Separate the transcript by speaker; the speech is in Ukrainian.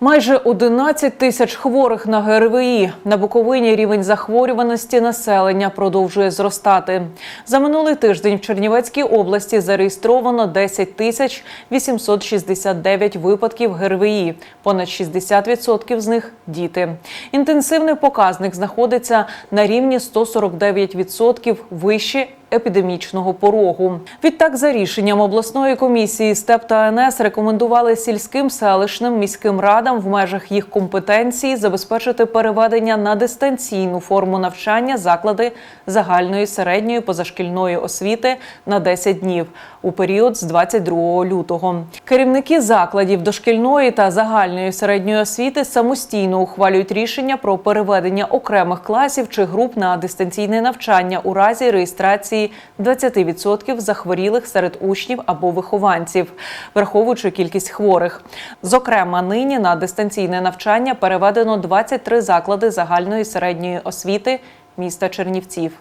Speaker 1: Майже 11 тисяч хворих на ГРВІ. На Буковині рівень захворюваності населення продовжує зростати. За минулий тиждень в Чернівецькій області зареєстровано 10 тисяч 869 випадків ГРВІ. Понад 60% з них – діти. Інтенсивний показник знаходиться на рівні 149% вище епідемічного порогу. Відтак, за рішенням обласної комісії СТЕП та АНС рекомендували сільським, селищним, міським радам в межах їх компетенції забезпечити переведення на дистанційну форму навчання заклади загальної середньої позашкільної освіти на 10 днів у період з 22 лютого. Керівники закладів дошкільної та загальної середньої освіти самостійно ухвалюють рішення про переведення окремих класів чи груп на дистанційне навчання у разі реєстрації 20% захворілих серед учнів або вихованців, враховуючи кількість хворих. Зокрема, нині на дистанційне навчання переведено 23 заклади загальної середньої освіти міста Чернівців.